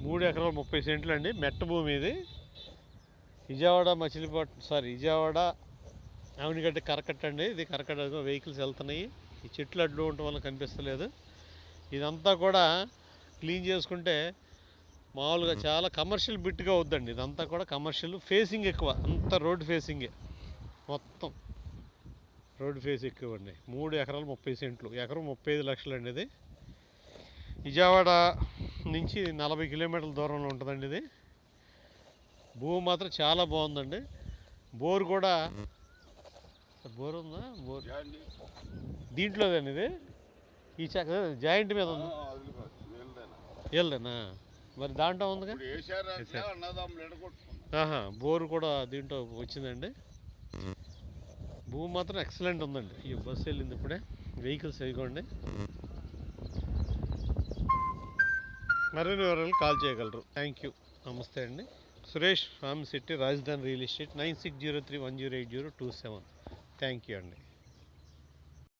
మూడు ఎకరాలు ముప్పై సెంట్లు అండి. మెట్ట భూమి ఇది. విజయవాడ మచిలీపట్నం సారీ విజయవాడ ఆవినిగడ్డ కరకట్ట అండి. ఇది కరకట్ట వెహికల్స్ వెళ్తున్నాయి. ఈ చెట్లు అడ్డు ఉండటం వల్ల కనిపిస్తలేదు. ఇదంతా కూడా క్లీన్ చేసుకుంటే మామూలుగా చాలా కమర్షియల్ బిట్గా వద్దండి ఇదంతా కూడా కమర్షియల్ ఫేసింగ్ ఎక్కువ. అంతా రోడ్ ఫేసింగే మొత్తం రోడ్ ఫేస్ ఎక్కువ అండి. మూడు ఎకరాలు ముప్పై సెంట్లు. ఎకరం ముప్పై ఐదు లక్షలు అండి ఇది. విజయవాడ నుంచి నలభై కిలోమీటర్ల దూరంలో ఉంటుందండి ఇది. భూమి మాత్రం చాలా బాగుందండి. బోర్ కూడా బోర్ ఉందా? బోర్. దీంట్లోదేనా ఇది? ఈ చక్క జాయింట్ మీద ఉంది? వెళ్ళలేనా మరి దాంట్లో ఉందిగా? ఆహా బోర్ కూడా దీంట్లో వచ్చిందండి. భూమి మాత్రం ఎక్సలెంట్ ఉందండి. ఈ బస్సు వెళ్ళింది ఇప్పుడే. వెహికల్స్ ఇవ్వండి మరిన్ని వివరాలు కాల్ చేయగలరు. థ్యాంక్ యూ నమస్తే అండి. సురేష్ ఫార్మ్ సిటీ రాజధాని real estate nine six zero three one zero eight zero two seven. Thank you అండి.